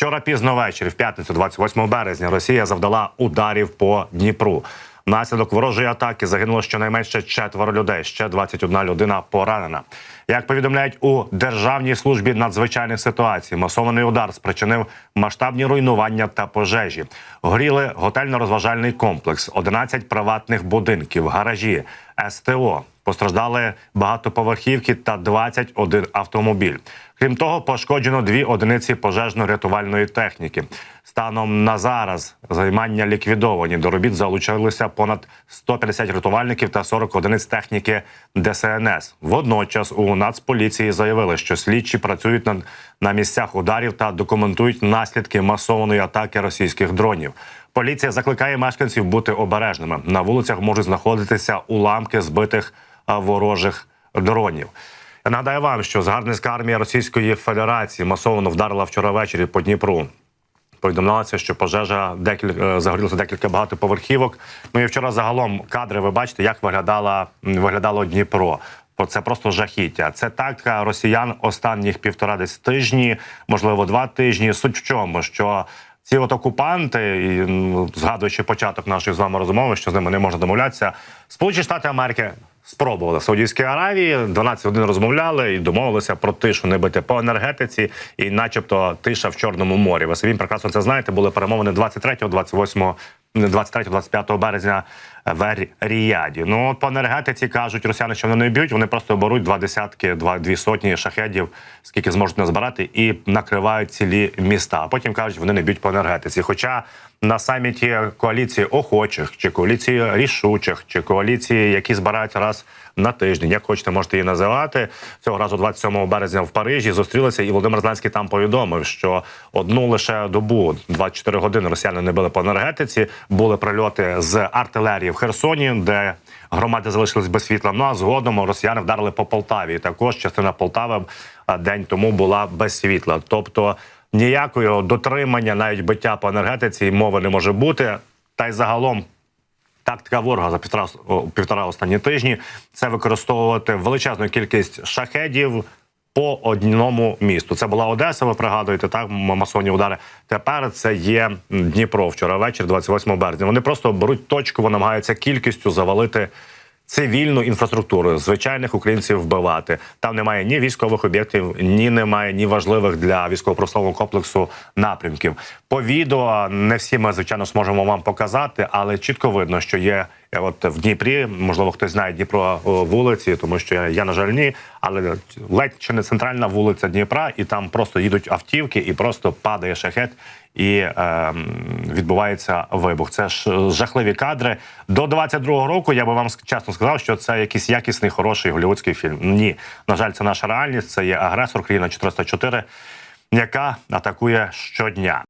Вчора пізно ввечері, в п'ятницю, 28 березня, Росія завдала ударів по Дніпру. Внаслідок ворожої атаки загинуло щонайменше четверо людей. Ще 21 людина поранена. Як повідомляють у Державній службі надзвичайних ситуацій, масований удар спричинив масштабні руйнування та пожежі. Горіли готельно-розважальний комплекс, 11 приватних будинків, гаражі, СТО. Постраждали багатоповерхівки та 21 автомобіль. Крім того, пошкоджено дві одиниці пожежно-рятувальної техніки. Станом на зараз займання ліквідовані. До робіт залучилися понад 150 рятувальників та 40 одиниць техніки ДСНС. Водночас у Нацполіції заявили, що слідчі працюють на, на місцях ударів та документують наслідки масованої атаки російських дронів. Поліція закликає мешканців бути обережними. На вулицях можуть знаходитися уламки збитих ворожих дронів. Я нагадаю вам, що згарбницька армія Російської Федерації масово вдарила вчора ввечері по Дніпру. Повідомлялося, що пожежа декілька загорілося декілька багатоповерхівок. Ну і вчора загалом кадри ви бачите, як виглядала виглядало Дніпро. Це просто жахіття. Це тактика росіян останніх півтора десь тижні, можливо, два тижні. Суть в чому, що ці от окупанти, і згадуючи початок нашої з вами розмови, що з ними не можна домовлятися, Сполучені Штати Америки спробували в Саудівській Аравії 12 годин розмовляли і домовилися про тишу не бити по енергетиці, і, начебто, тиша в Чорному морі. Ви самі прекрасно це знаєте. Були перемовини 23, 28 23-25 березня в Ріяді. Ну по енергетиці кажуть, росіяни, що вони не б'ють, вони просто беруть два десятки, два дві сотні шахедів, скільки зможуть назбирати, і накривають цілі міста. А потім кажуть, вони не б'ють по енергетиці. Хоча на саміті коаліції охочих, чи коаліції рішучих, чи коаліції, які збираються раз на тиждень, як хочете, можете її називати цього разу, 27 березня в Парижі, зустрілися, і Володимир Зеленський там повідомив, що одну лише добу, 24 години, росіяни не били по енергетиці. Були прильоти з артилерії в Херсоні, де громади залишились без світла. Ну а згодом росіяни вдарили по Полтаві. Також частина Полтави день тому була без світла. Тобто ніякого дотримання, навіть биття по енергетиці, мови не може бути. Та й загалом Тактика ворога за півтора, півтора останні тижні це використовувати величезну кількість шахедів по одному місту. Це була Одеса. Ви пригадуєте так масовні удари. Тепер це є Дніпро вчора вечір, 28 березня. Вони просто беруть точку, намагаються кількістю завалити. Цивільну інфраструктуру звичайних українців вбивати там немає ні військових об'єктів, ні немає ні важливих для військово-промислового комплексу напрямків. По відео не всі ми звичайно зможемо вам показати, але чітко видно, що є от в Дніпрі. Можливо, хтось знає Дніпро вулиці, тому що я, я на жаль ні, але ледь чи не центральна вулиця Дніпра, і там просто їдуть автівки, і просто падає шахет. І е, відбувається вибух. Це ж жахливі кадри. До 22-го року я би вам чесно сказав, що це якийсь якісний, хороший голівудський фільм. Ні, на жаль, це наша реальність. Це є агресор країна 404, яка атакує щодня.